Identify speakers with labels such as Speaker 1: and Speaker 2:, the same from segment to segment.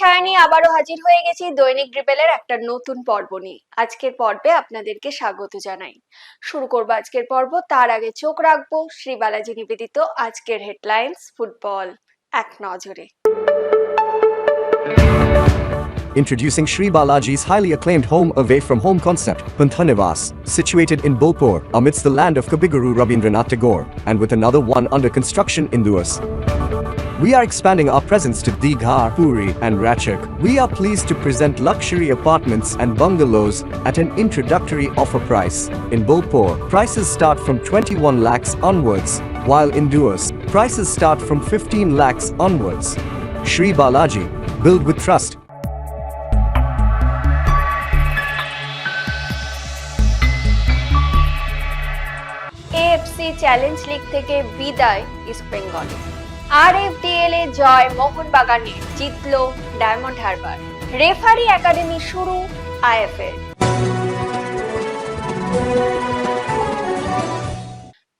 Speaker 1: সায়নী আবারও হাজির হয়ে গেছি দৈনিক ড্রিপেলের একটা নতুন পর্ব নিয়ে আজকের পর্বে আপনাদেরকে স্বাগত জানাই শুরু করব আজকের পর্ব তার আগে চোখ রাখব শ্রী বালাজি নিবেদিত আজকের হেডলাইন্স ফুটবল এক নজরে
Speaker 2: Introducing Sri Balaji's highly acclaimed home away from home concept, Panthanivas, situated in Bolpur, amidst the land of Kabiguru Rabindranath Tagore, and with another one under construction in Duas. We are expanding our presence to Digha, Puri, and Ratchak. We are pleased to present luxury apartments and bungalows at an introductory offer price. In Bolpur, prices start from 21 lakhs onwards, while in Duas, prices start from 15 lakhs onwards. Sri Balaji, build with trust.
Speaker 1: AFC challenge league থেকে বিদায় east Bengal আর F DL এ জয় মোহনবাগানে, জিতলো Diamond Harbour. Referee academy শুরু IFL.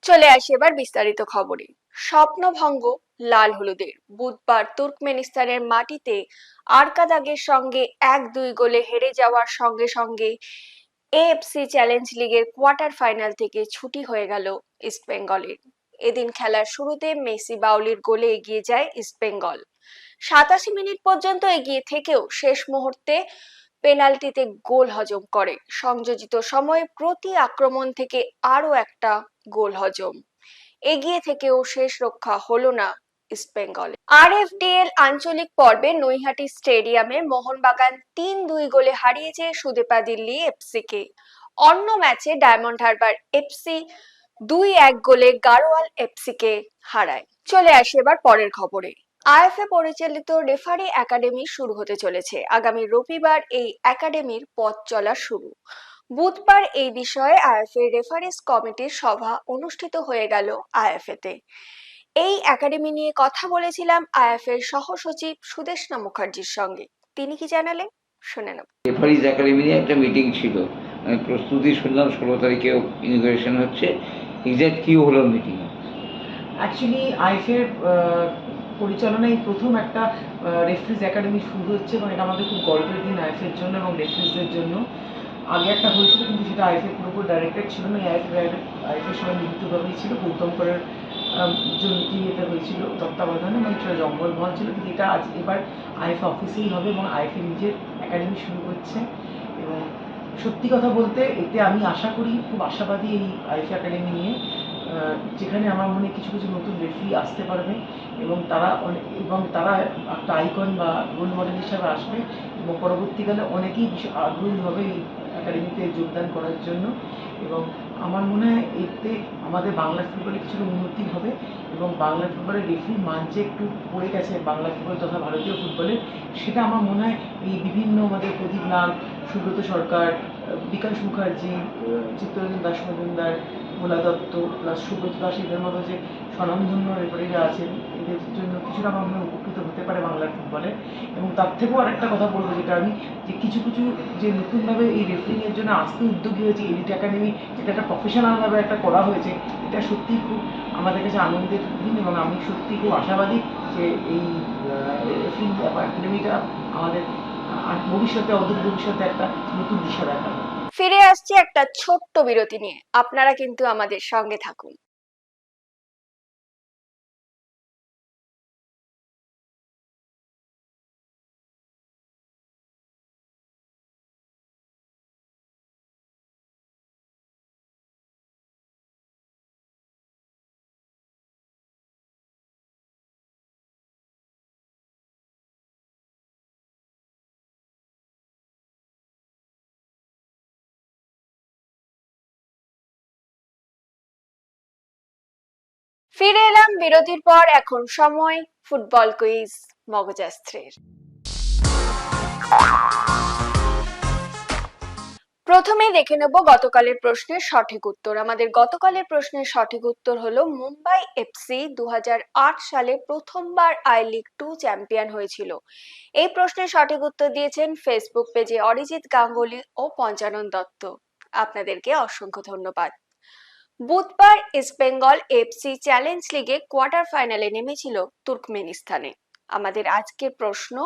Speaker 1: চলে আসি এবার বিস্তারিত খবরে। স্বপ্নভঙ্গ লাল হলুদের। বুধবার তুর্কমেনিস্তানের মাটিতে আরকাদাগের সঙ্গে এক দুই গোলে হেরে যাওয়ার সঙ্গে সঙ্গে এএফসি চ্যালেঞ্জ লিগের কোয়ার্টার ফাইনাল থেকে ছুটি হয়ে গেল ইস্টবেঙ্গলের। এদিন খেলার শুরুতে মেসি বাউলির গোলে এগিয়ে যায় ইস্টবেঙ্গল সাতাশি মিনিট পর্যন্ত এগিয়ে থেকেও শেষ মুহূর্তে পেনাল্টিতে গোল হজম করে। সংযোজিত সময়ে প্রতি আক্রমণ থেকে আরও একটা গোল হজম। এগিয়ে থেকেও শেষ রক্ষা হলো না ইস্টবেঙ্গল আর এফডিএল আঞ্চলিক পর্বে নৈহাটি স্টেডিয়ামে মোহনবাগান তিন দুই গোলে হারিয়েছে সুদেপা দিল্লি এফসিকে। অন্য ম্যাচে ডায়মন্ড হারবার এফসি দুই এক গোলে গাড়োয়াল এফসিকে হারায়। চলে আসি এবার পরের খবরে। আইএফএ পরিচালিত রেফারি একাডেমি শুরু হতে চলেছে। আগামী রবিবার এই একাডেমির পথ চলা শুরু। বুধবার এই বিষয়ে আইএফএ রেফারিস কমিটির সভা অনুষ্ঠিত হয়ে গেল আইএফএ তে এই একাডেমি নিয়ে কথা বলেছিলাম আইএফএর সহসচিব সুদেশনা মুখার্জির সঙ্গে। তিনি কি জানালেন? শুনে নেব
Speaker 3: রেফারিজ একাডেমি নিয়ে একটা মিটিং ছিল। প্রস্তুতি শুনলাম, ষোলো তারিখে ইনোগ্রেশন হচ্ছে। এক্সাক্ট কী হলো মিটিং
Speaker 4: অ্যাকচুয়ালি আইফের পরিচালনায় প্রথম একটা রেফারিজ একাডেমি শুরু হচ্ছে এবং এটা আমাদের খুব গর্বের দিন আইফের জন্য এবং রেফারিজদের জন্য। আগে একটা হয়েছিল কিন্তু সেটা আইফের পুরোপুরি ডাইরেক্টেড ছিল না আইফের আইফের সময় নিযুক্তভাবেই ছিল। গৌতম করের জন্য ইয়েতে হয়েছিল, তত্ত্বাবধানে এবং সেটা জঙ্গল জঙ্গলমহল ছিল। কিন্তু এটা আজ এবার আইএফ অফিসেই হবে এবং আইফে নিজের একাডেমি শুরু করছে। এবং সত্যি কথা বলতে এতে আমি আশা করি খুব আশাবাদী এই আইফ একাডেমি নিয়ে। যেখানে আমার মনে কিছু কিছু নতুন রেফারি আসতে পারবে এবং তারা এবং তারা একটা আইকন বা রোল মডেল হিসাবে আসবে এবং পরবর্তীকালে অনেকেই আগ্রহী হবে এই একাডেমিতে যোগদান করার জন্য এবং আমার মনে হয় এতে আমাদের বাংলা ফুটবলে কিছুটা উন্নতি হবে এবং বাংলা ফুটবলের রেফারি মান যে একটু পড়ে গেছে বাংলা ফুটবল তথা ভারতীয় ফুটবলে সেটা আমার মনে হয় এই বিভিন্ন আমাদের প্রদীপ লাল, সুব্রত সরকার, বিকাশ মুখার্জি চিত্তরঞ্জন দাস মজুমদার ভোলা দত্ত প্লাস সুব্রত দাস এদের মতো যে স্বনামধন্য রেফারিরা আছেন, এদের জন্য কিছুটা মনে উপকৃত হতে পারে বাংলার ফুটবলে এবং তার থেকেও আরেকটা কথা বলব, যেটা আমি যে কিছু কিছু যে নতুনভাবে এই রেফারিংয়ের জন্য আসতে উদ্যোগী হয়েছে এলিট একাডেমি যেটা একটা প্রফেশনালভাবে একটা করা হয়েছে, এটা সত্যিই খুব আমাদের কাছে আনন্দের দিন এবং আমি সত্যি খুব আশাবাদী যে এই রেফারিং একাডেমিটা আমাদের ভবিষ্যতে, অদূর ভবিষ্যতে একটা নতুন দিশা দেখাবে।
Speaker 1: ফিরে আসছি একটা ছোট্ট বিরতি নিয়ে। আপনারা কিন্তু আমাদের সঙ্গে থাকুন। ফিরে এলাম বিরতির পর, এখন সময়, ফুটবল কুইজ, মগজাস্ত্রের। প্রথমে দেখে নেব গতকালের প্রশ্নের সঠিক উত্তর। আমাদের গতকালের প্রশ্নের সঠিক উত্তর হলো, মুম্বাই এফসি দু হাজার আট সালে প্রথমবার আই লিগ টু চ্যাম্পিয়ন হয়েছিল। এই প্রশ্নের সঠিক উত্তর দিয়েছেন ফেসবুক পেজে অরিজিৎ গাঙ্গুলি ও পঞ্চানন দত্ত। আপনাদেরকে অসংখ্য ধন্যবাদ। বুধবার ইস্ট বেঙ্গল এফসি চ্যালেঞ্জ লিগে কোয়ার্টার ফাইনালে নেমেছিল তুর্কমেনিস্তানে। আমাদের আজকের প্রশ্ন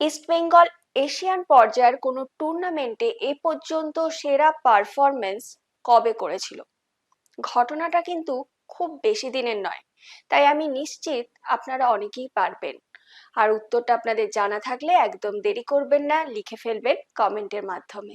Speaker 1: ইস্টবেঙ্গল এশিয়ান পর্যায়ের কোনো টুর্নামেন্টে এ পর্যন্ত সেরা পারফরমেন্স কবে করেছিল? ঘটনাটা কিন্তু খুব বেশি দিনের নয়, তাই আমি নিশ্চিত আপনারা অনেকেই পারবেন। আর উত্তরটা আপনাদের জানা থাকলে একদম দেরি করবেন না, লিখে ফেলবেন কমেন্টের মাধ্যমে।